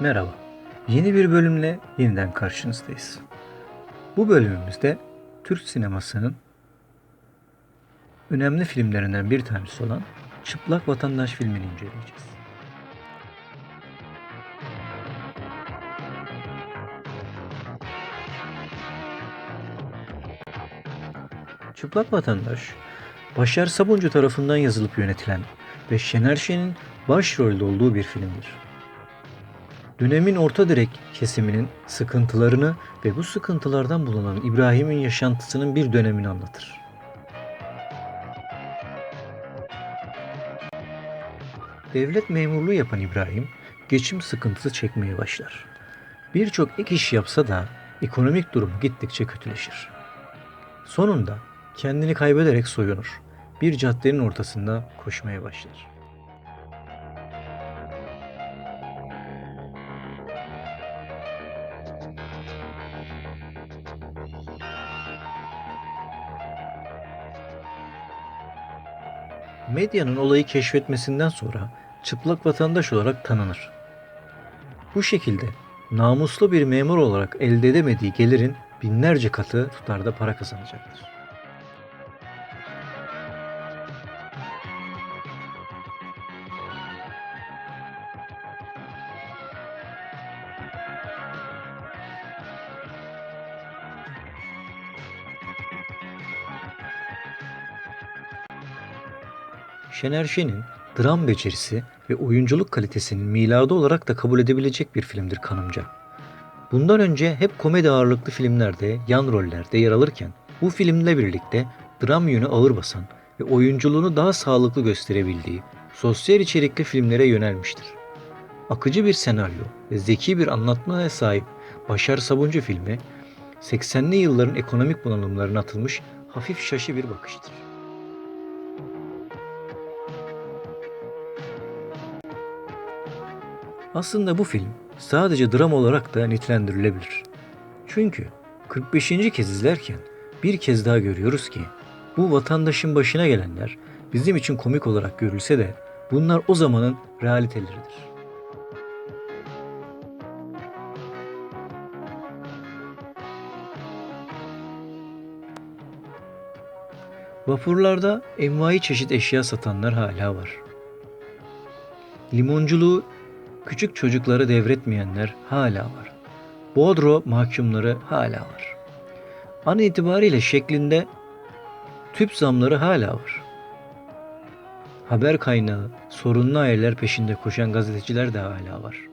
Merhaba. Yeni bir bölümle yeniden karşınızdayız. Bu bölümümüzde Türk sinemasının önemli filmlerinden bir tanesi olan Çıplak Vatandaş filmini inceleyeceğiz. Çıplak Vatandaş, Başar Sabuncu tarafından yazılıp yönetilen ve Şener Şen'in başrolde olduğu bir filmdir. Dönemin orta direk kesiminin sıkıntılarını ve bu sıkıntılardan bulunan İbrahim'in yaşantısının bir dönemini anlatır. Devlet memurluğu yapan İbrahim, geçim sıkıntısı çekmeye başlar. Birçok ek iş yapsa da ekonomik durumu gittikçe kötüleşir. Sonunda kendini kaybederek soyunur. Bir caddenin ortasında koşmaya başlar. Medyanın olayı keşfetmesinden sonra çıplak vatandaş olarak tanınır. Bu şekilde namuslu bir memur olarak elde edemediği gelirin binlerce katı tutarda para kazanacaktır. Şener Şen'in dram becerisi ve oyunculuk kalitesinin miladı olarak da kabul edebilecek bir filmdir kanımca. Bundan önce hep komedi ağırlıklı filmlerde, yan rollerde yer alırken bu filmle birlikte dram yönü ağır basan ve oyunculuğunu daha sağlıklı gösterebildiği sosyal içerikli filmlere yönelmiştir. Akıcı bir senaryo ve zeki bir anlatmaya sahip Başar Sabuncu filmi 80'li yılların ekonomik bunalımlarına atılmış hafif şaşı bir bakıştır. Aslında bu film sadece dram olarak da nitelendirilebilir. Çünkü 45. kez izlerken bir kez daha görüyoruz ki bu vatandaşın başına gelenler bizim için komik olarak görülse de bunlar o zamanın realiteleridir. Vapurlarda envai çeşit eşya satanlar hala var. Limonculuğu küçük çocuklara devretmeyenler hala var. Bodro mahkumları hala var. An itibariyle şeklinde tüp zamları hala var. Haber kaynağı, sorunlu aileler peşinde koşan gazeteciler de hala var.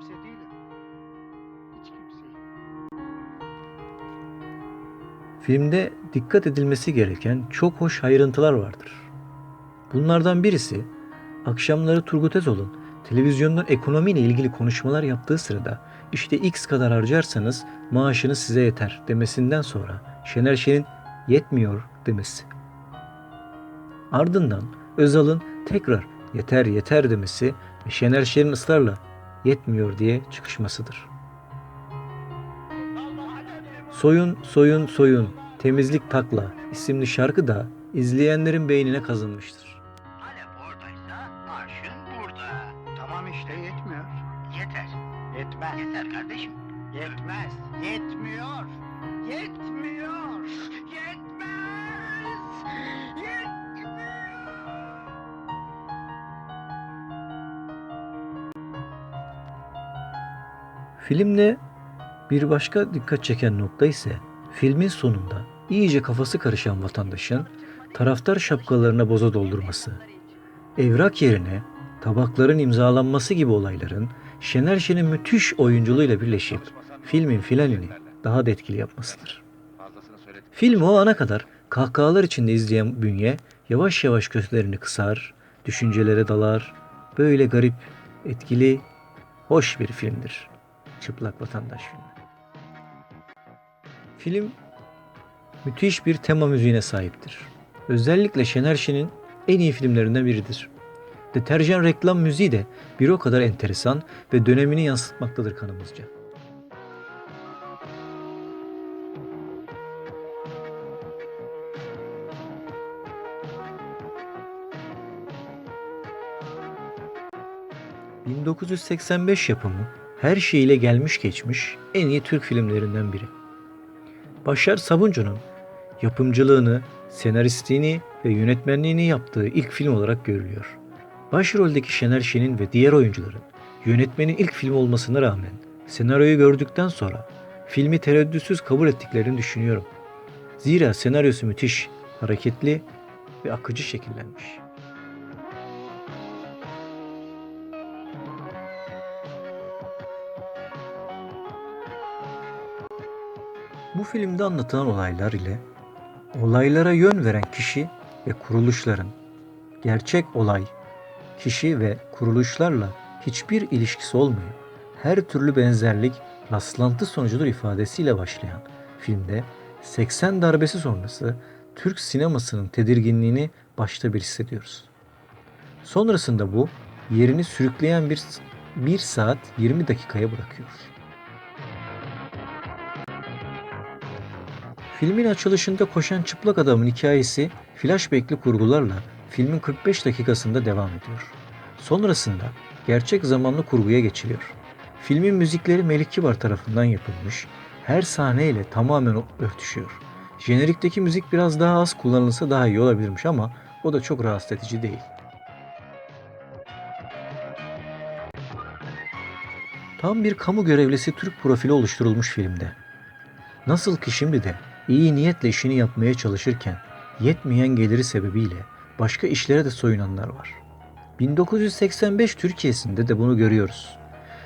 Kimse değilim. Hiç kimseyim. Filmde dikkat edilmesi gereken çok hoş ayrıntılar vardır. Bunlardan birisi akşamları Turgut Özal'ın televizyonda ekonomiyle ilgili konuşmalar yaptığı sırada işte X kadar harcarsanız maaşınız size yeter demesinden sonra Şener Şen'in yetmiyor demesi. Ardından Özal'ın tekrar yeter yeter demesi ve Şener Şen'in ısrarla yetmiyor diye çıkışmasıdır. Soyun soyun soyun temizlik takla isimli şarkı da izleyenlerin beynine kazınmıştır. Alep oradaysa arşın burada. Tamam işte yetmiyor. Yeter. Yetmez. Yeter kardeşim. Yetmez. Yetmiyor. Yetmiyor. Filmde bir başka dikkat çeken nokta ise filmin sonunda iyice kafası karışan vatandaşın taraftar şapkalarına boza doldurması. Evrak yerine tabakların imzalanması gibi olayların Şener Şen'in müthiş oyunculuğuyla birleşip filmin finalini daha da etkili yapmasıdır. Filmi o ana kadar kahkahalar içinde izleyen bünye yavaş yavaş gözlerini kısar, düşüncelere dalar. Böyle garip, etkili, hoş bir filmdir. Çıplak Vatandaş filmi. Film müthiş bir tema müziğine sahiptir. Özellikle Şener Şen'in en iyi filmlerinden biridir. Deterjan reklam müziği de bir o kadar enteresan ve dönemini yansıtmaktadır kanımızca. ...1985 yapımı her şeyiyle gelmiş geçmiş en iyi Türk filmlerinden biri. Başar Sabuncu'nun yapımcılığını, senaristliğini ve yönetmenliğini yaptığı ilk film olarak görülüyor. Başroldeki Şener Şen'in ve diğer oyuncuların yönetmenin ilk film olmasına rağmen senaryoyu gördükten sonra filmi tereddütsüz kabul ettiklerini düşünüyorum. Zira senaryosu müthiş, hareketli ve akıcı şekillenmiş. Bu filmde anlatılan olaylar ile olaylara yön veren kişi ve kuruluşların gerçek olay, kişi ve kuruluşlarla hiçbir ilişkisi olmayan her türlü benzerlik rastlantı sonucudur ifadesiyle başlayan filmde 80 darbesi sonrası Türk sinemasının tedirginliğini başta bir hissediyoruz. Sonrasında bu yerini sürükleyen bir 1 saat 20 dakikaya bırakıyor. Filmin açılışında koşan çıplak adamın hikayesi flashbackli kurgularla filmin 45 dakikasında devam ediyor. Sonrasında gerçek zamanlı kurguya geçiliyor. Filmin müzikleri Melik Kibar tarafından yapılmış, her sahneyle tamamen örtüşüyor. Jenerikteki müzik biraz daha az kullanılsa daha iyi olabilirmiş ama o da çok rahatsız edici değil. Tam bir kamu görevlisi Türk profili oluşturulmuş filmde. Nasıl ki şimdi de iyi niyetle işini yapmaya çalışırken yetmeyen geliri sebebiyle başka işlere de soyunanlar var. 1985 Türkiye'sinde de bunu görüyoruz.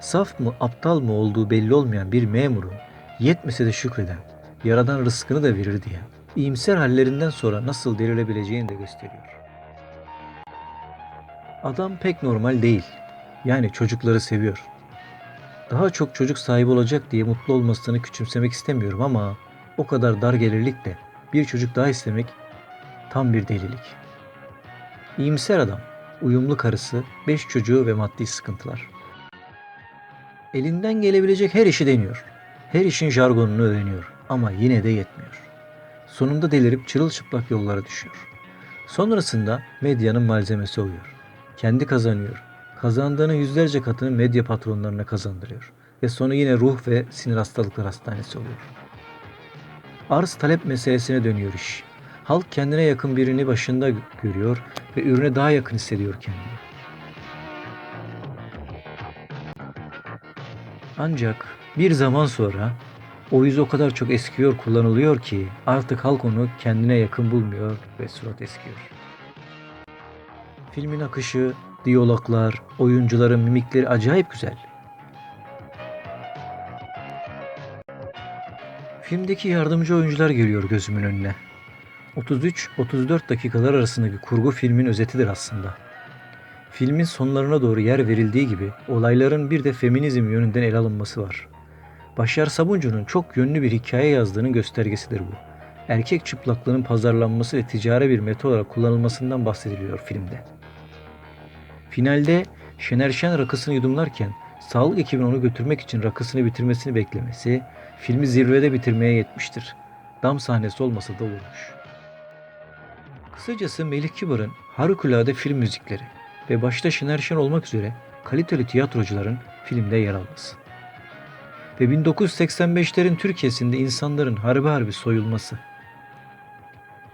Saf mı aptal mı olduğu belli olmayan bir memurun yetmese de şükreden, yaradan rızkını da verir diye iyimser hallerinden sonra nasıl derilebileceğini de gösteriyor. Adam pek normal değil. Yani çocukları seviyor. Daha çok çocuk sahibi olacak diye mutlu olmasını küçümsemek istemiyorum ama o kadar dar gelirlikle bir çocuk daha istemek tam bir delilik. İyimser adam, uyumlu karısı, beş çocuğu ve maddi sıkıntılar. Elinden gelebilecek her işi deniyor. Her işin jargonunu öğreniyor ama yine de yetmiyor. Sonunda delirip çırılçıplak yollara düşüyor. Sonrasında medyanın malzemesi oluyor. Kendi kazanıyor. Kazandığının yüzlerce katını medya patronlarına kazandırıyor. Ve sonu yine ruh ve sinir hastalıklar hastanesi oluyor. Arz talep meselesine dönüyor iş. Halk kendine yakın birini başında görüyor ve ürüne daha yakın hissediyor kendini. Ancak bir zaman sonra o yüz o kadar çok eskiyor kullanılıyor ki artık halk onu kendine yakın bulmuyor ve surat eskiyor. Filmin akışı, diyaloglar, oyuncuların mimikleri acayip güzel. Filmdeki yardımcı oyuncular geliyor gözümün önüne. 33-34 dakikalar arasındaki kurgu filmin özetidir aslında. Filmin sonlarına doğru yer verildiği gibi olayların bir de feminizm yönünden ele alınması var. Başar Sabuncu'nun çok yönlü bir hikaye yazdığının göstergesidir bu. Erkek çıplaklığının pazarlanması ve ticari bir metot olarak kullanılmasından bahsediliyor filmde. Finalde Şener Şen rakısını yudumlarken sağlık ekibinin onu götürmek için rakısını bitirmesini beklemesi filmi zirvede bitirmeye yetmiştir. Dam sahnesi olmasa da olurmuş. Kısacası Melih Kibar'ın harikulade film müzikleri ve başta Şener Şen olmak üzere kaliteli tiyatrocuların filmde yer alması. Ve 1985'lerin Türkiye'sinde insanların harbi harbi soyulması.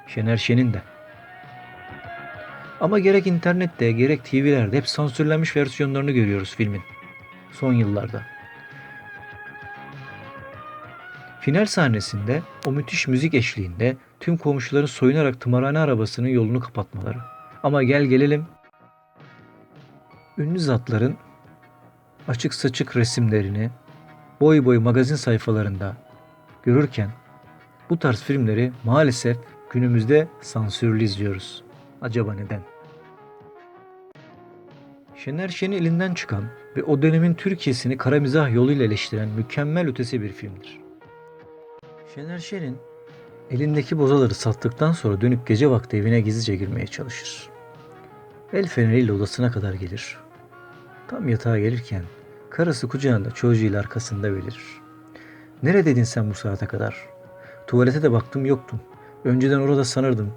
Şener Şen'in de. Ama gerek internette gerek TV'lerde hep sansürlenmiş versiyonlarını görüyoruz filmin. Son yıllarda. Final sahnesinde o müthiş müzik eşliğinde tüm komşuların soyunarak tımarhane arabasının yolunu kapatmaları. Ama gel gelelim ünlü zatların açık saçık resimlerini boy boy magazin sayfalarında görürken bu tarz filmleri maalesef günümüzde sansürlü izliyoruz. Acaba neden? Şener Şen'i elinden çıkan ve o dönemin Türkiye'sini kara mizah yoluyla eleştiren mükemmel ötesi bir filmdir. Şener Şen'in elindeki bozaları sattıktan sonra dönüp gece vakti evine gizlice girmeye çalışır. El feneriyle odasına kadar gelir. Tam yatağa gelirken karısı kucağında çocuğuyla arkasında belirir. Neredeydin sen bu saate kadar? Tuvalete de baktım yoktun. Önceden orada sanırdım.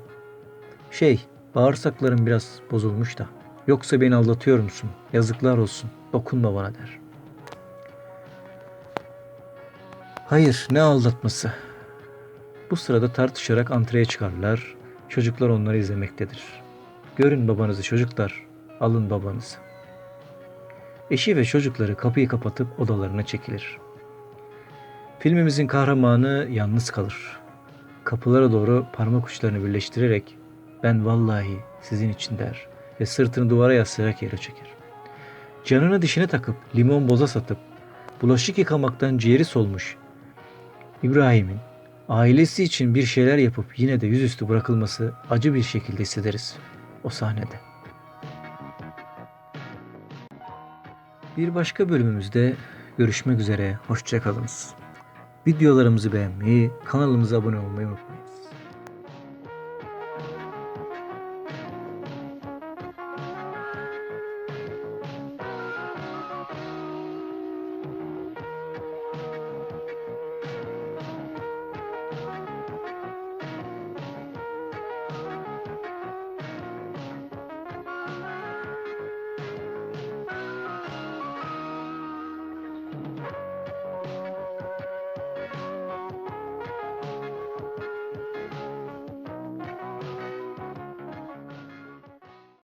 Şey, bağırsaklarım biraz bozulmuş da. Yoksa beni aldatıyor musun? Yazıklar olsun. Dokunma bana der. Hayır, ne aldatması? Bu sırada tartışarak antreye çıkarlar. Çocuklar onları izlemektedir. Görün babanızı çocuklar, alın babanızı. Eşi ve çocukları kapıyı kapatıp odalarına çekilir. Filmimizin kahramanı yalnız kalır. Kapılara doğru parmak uçlarını birleştirerek ben vallahi sizin için der ve sırtını duvara yaslayarak yere çeker. Canını dişine takıp limon boza satıp bulaşık yıkamaktan ciğeri solmuş İbrahim'in ailesi için bir şeyler yapıp yine de yüzüstü bırakılması acı bir şekilde hissederiz o sahnede. Bir başka bölümümüzde görüşmek üzere, hoşçakalınız. Videolarımızı beğenmeyi, kanalımıza abone olmayı unutmayın.